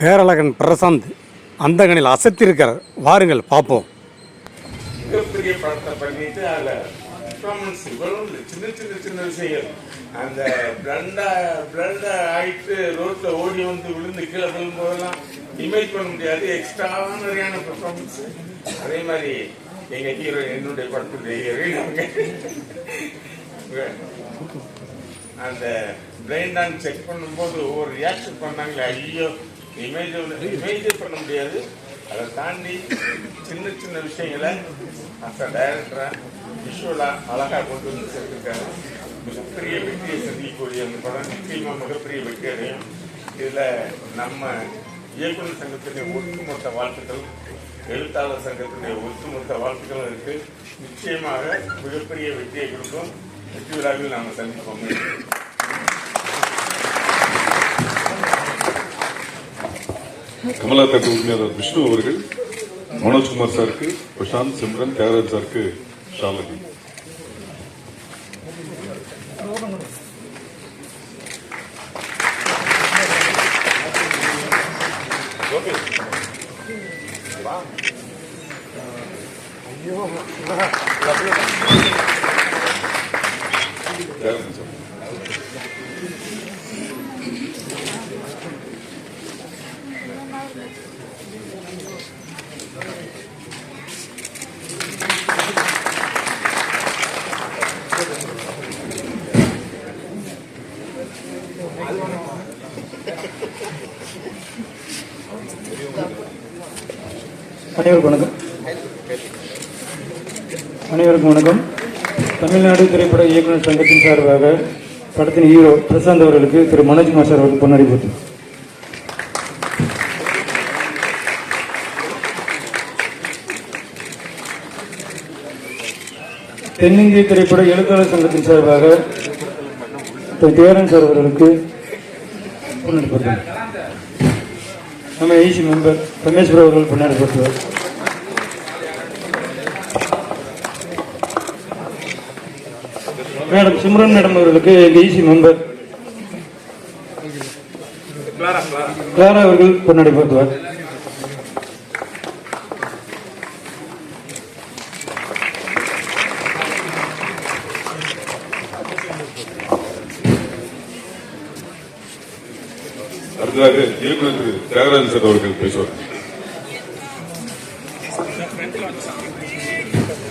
பேரழகன் பிரசாந்த் அந்தகனில் அசத்திருக்கிறார். வாருங்கள் பார்ப்போம். மிகப்பெரிய படத்தை பண்ணிட்டு அதில் performance இவ்வளவு இல்லை. சின்ன சின்ன சின்ன விஷயங்கள். அந்த பிளண்டா பிளண்டா ஆயிட்டு ரோட்ல ஓடி வந்து விழுந்து கீழே விழும்போதெல்லாம் இமேஜ் பண்ண முடியாது. எக்ஸ்ட்ரானரியான பர்ஃபார்மன்ஸ் அதே மாதிரி எங்க ஹீரோ என்னுடைய படத்துடைய ஹீரோயின் அந்த பிளைண்டான்னு செக் பண்ணும்போது ஒவ்வொரு ரியாக்ஷன் பண்ணாங்களே ஐயோ. இமேஜ் இமேஜே பண்ண முடியாது. அதை தாண்டி சின்ன சின்ன விஷயங்களை அந்த டைரக்டரா விஷுவலா அழகா கொண்டு வந்து சேர்த்திருக்காரு. மிகப்பெரிய வெற்றியை சந்திக்கக்கூடிய அந்த படம் நிச்சயமா மிகப்பெரிய வெற்றி அடையும். இதுல நம்ம இயக்குனர் சங்கத்தினுடைய ஒட்டுமொத்த வாழ்த்துக்கள் எழுத்தாளர் சங்கத்தினுடைய ஒட்டுமொத்த வாழ்த்துக்களும் இருக்கு. நிச்சயமாக மிகப்பெரிய வெற்றியை கொடுக்கும். வெற்றி விழாவில் நாம சந்திப்போம். கமலா தட்டு உரிமையாளர் விஷ்ணு அவர்கள் மனோஜ்குமார் சாருக்கு பிரசாந்த் சிம்ரன் தியாகராஜ் சாருக்கு ஷாலதி தியாகராஜன் சார். அனைவருக்கும் வணக்கம். அனைவருக்கும் வணக்கம். தமிழ்நாடு திரைப்பட இயக்குநர் சங்கத்தின் சார்பாக படத்தின் ஹீரோ பிரசாந்த் அவர்களுக்கு திரு. மனோஜ்குமார் சார் அவர்கள் பொன்னாடி போட்டு தென்னிந்திய திரைப்பட எழுத்தாளர் சங்கத்தின் சார்பாக திரு தேரன் சார் அவர்களுக்கு நம்ம ஈசி மெம்பர் ரமேஸ்வர அவர்கள் பின்னாடி போட்டுவார் மேடம் சிம்ரன் மேடம் அவர்களுக்கு எங்க ஈசி மெம்பர் கிளாரா அவர்கள் பின்னாடி அடுத்ததாக இயக்குனர் திரு. தியாகராஜன் சார் அவர்கள் பேசுவார்.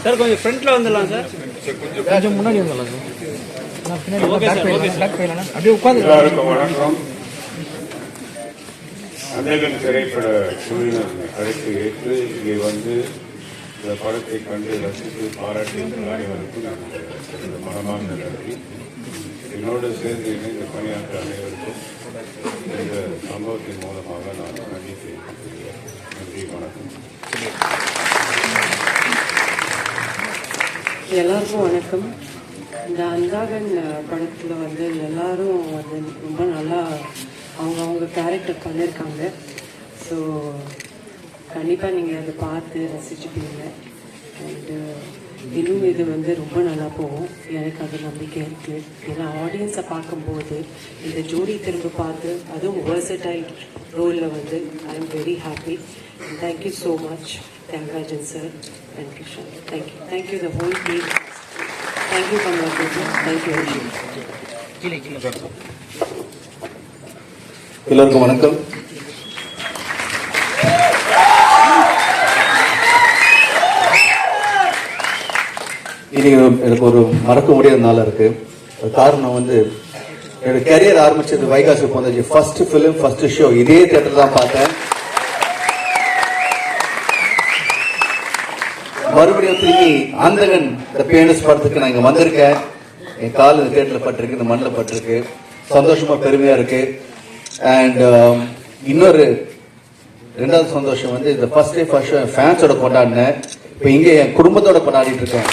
சார் கொஞ்சம் ஃப்ரண்ட்ல வந்துடலாம் சார். கொஞ்சம் முன்னாடி வந்துடலாம் sir. Okay sir okay sir. அப்படியே உட்காந்து எல்லாருக்கும் வணக்கம். அந்தகன் திரைப்பட குழுவினர் அழைப்பு ஏற்று இங்கே வந்து இந்த படத்தை கண்டு ரசித்து பாராட்டி அனைவருக்கும் நான் மனமான நன்றி. என்னோடு சேர்ந்து இணைந்து பணியாற்ற அனைவருக்கும் இந்த சம்பவத்தின் மூலமாக நான் நன்றி தெரிவித்துக் நன்றி வணக்கம். எல்லாருக்கும் வணக்கம். இந்த அந்தாகன் படத்தில் வந்து எல்லாரும் வந்து ரொம்ப நல்லா அவங்க அவங்க கேரக்டர் பண்ணியிருக்காங்க ஸோ கண்டிப்பாக நீங்கள் அதை பார்த்து ரசிச்சுப்பீங்க. அண்டு uh, இன்னும் இது வந்து ரொம்ப நல்லா போகும். எனக்கு அது நம்பிக்கை இருக்குது ஏன்னா ஆடியன்ஸை பார்க்கும்போது இந்த ஜோடி திரும்ப பார்த்து அதுவும் வேர்சடைல் ரோலில் வந்து I am very happy thank you so much Thiagarajan sir and Krishnan thank you thank you the whole team thank you Kamala thank you எல்லோருக்கும் வணக்கம். இன்னைக்கு எனக்கு ஒரு மறக்க முடியாத நாளாக இருக்கு. அது காரணம் வந்து என்னோட கரியர் ஆரம்பிச்சது Vaigasi Poranthachu first film first show இதே தேட்டர் தான் பார்த்தேன். மறுபடியும் திரும்பி அந்தகன் இந்த பேனஸ் படத்துக்கு நான் இங்க வந்திருக்கேன். என் கால் இந்த தேட்டர்ல பட்டிருக்கு இந்த மண்ணில் பட்டிருக்கு. சந்தோஷமா பெருமையா இருக்கு. அண்ட் um, இன்னொரு ரெண்டாவது சந்தோஷம் வந்து இந்த ஃபர்ஸ்ட் டே ஃபர்ஸ்ட் ஷோ ஃபேன்ஸோட கொண்டாடினேன். இப்போ இங்கே என் குடும்பத்தோட கொண்டாடிட்டு இருக்கேன்.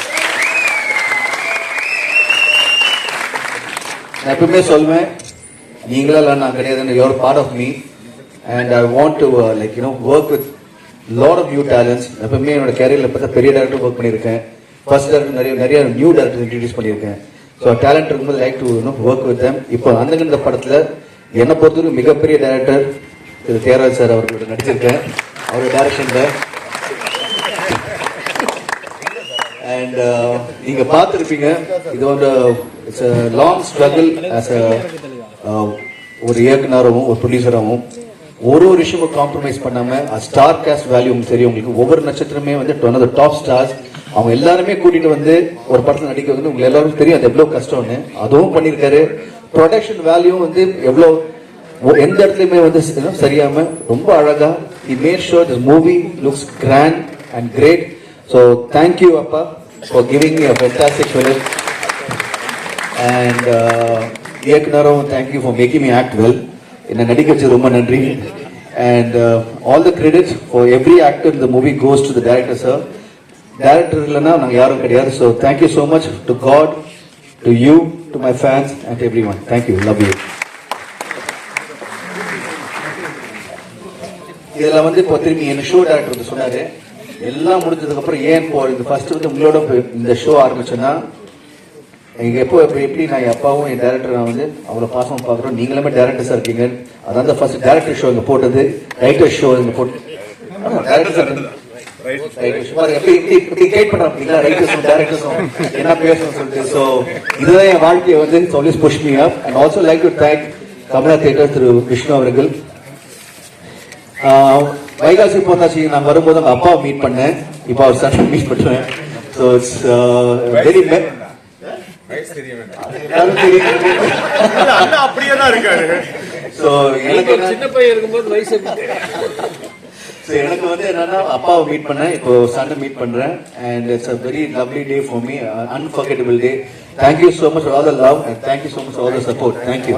நான் எப்பவுமே சொல்வேன் நீங்களெல்லாம் நான் கிடையாது. Your part of me and I want to like you know work with lot of new talents எப்பவுமே என்னோட கேரியரில் பார்த்தா பெரிய டேரக்டர் ஒர்க் பண்ணியிருக்கேன். ஃபர்ஸ்ட் டேரக்டர் நிறைய நிறைய நியூ டேரக்டர் இன்ட்ரடியூஸ் பண்ணியிருக்கேன். ஸோ டேலண்ட் இருக்கும்போது like to you know work with them இப்போ அந்த படத்தில் என்னை பொறுத்தவரைக்கும் மிகப்பெரிய டேரக்டர் திரு தேராஜ் சார் அவர்களோட நடிச்சிருக்கேன். அவரோட டேரக்ஷனில் அண்ட் uh, நீங்க பார்த்துருப்பீங்க இது வந்து it's long struggle as a ஒரு இயக்குனராகவும் ஒரு ப்ரொடியூசராகவும் ஒரு ஒரு விஷயமும் காம்ப்ரமைஸ் பண்ணாம ஸ்டார் காஸ்ட் வேல்யூ தெரியும் உங்களுக்கு ஒவ்வொரு நட்சத்திரமே வந்து ஒன் ஆஃப் டாப் ஸ்டார்ஸ் அவங்க எல்லாருமே கூட்டிட்டு வந்து ஒரு படத்தில் நடிக்க வந்து உங்களுக்கு எல்லாருக்கும் தெரியும் அது எவ்வளோ கஷ்டம்னு. அதுவும் பண்ணியிருக்காரு ப்ரொடக்ஷன் வேல்யூ வந்து எவ்வளோ எந்த இடத்துலையுமே வந்து ச- சரியாம ரொம்ப அழகா he made sure this movie looks grand and great so thank you அப்பா. For giving me a fantastic film and uh, thank you for making me act well என்ன நடிக்க வச்சது ரொம்ப நன்றி and uh, all the credit for every actor in the movie goes to the director sir director இல்லைன்னா யாரும் கிடையாது so thank you so much to God to you to my fans and to everyone thank you love you இதுல வந்து இப்போ திரும்பி என்ன show director வந்து சொன்னாரு எல்லாம் முடிஞ்சதுக்கப்புறம் ஏன் இப்போ இந்த ஃபர்ஸ்ட் வந்து உங்களோட போய் இந்த ஷோ ஆரம்பிச்சோன்னா எங்க எப்போ எப்படி எப்படி நான் என் அப்பாவும் என் டேரக்டர் நான் வந்து அவ்வளோ பாசம் பார்க்குறோம். நீங்களுமே டேரக்டர்ஸாக இருக்கீங்க. அதான் தான் ஃபர்ஸ்ட் டேரக்டர் ஷோ இங்கே போட்டது. ரைட்டர் ஷோ இங்கே போட்டு டேரக்டர் சார் ரைட்டர் ஷோ பாருங்க எப்படி எப்படி எப்படி கைட் பண்ணுறாங்க ரைட்டர்ஸும் டேரக்டர்ஸும் என்ன பேசணும்னு சொல்லிட்டு. ஸோ இதுதான் என் வாழ்க்கையை வந்து always push me up and also like to thank Kamala theatre Thiru Vishnu அவர்கள். வைகாசி பொன்னாச்சி நான் வரும்போது அவங்க அப்பாவை மீட் பண்ணேன். இப்போ அவர் சன் மீட் பண்ணுறேன் ஸோ இட்ஸ் வெரி அப்படியே தான் இருக்காரு. ஸோ எனக்கு சின்ன பையன் இருக்கும்போது வயசு? So, எனக்கு வந்து என்னன்னா அப்பாவை மீட் பண்ணேன். இப்போ சண்டை மீட் பண்றேன். And it's a very lovely day for me unforgettable day thank you so much all the love and thank you so much all the support thank you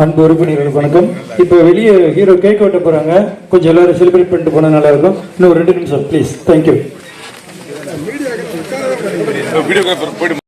அன்பு உறுப்பினர்களுக்கு வணக்கம். இப்போ வெளியே ஹீரோ கேக் வெட்ட போறாங்க. கொஞ்சம் எல்லாரும் செலிப்ரேட் பண்ணிட்டு போனா நல்லா இருக்கும். இன்னும் ரெண்டு நிமிஷம் ப்ளீஸ் தேங்க்யூ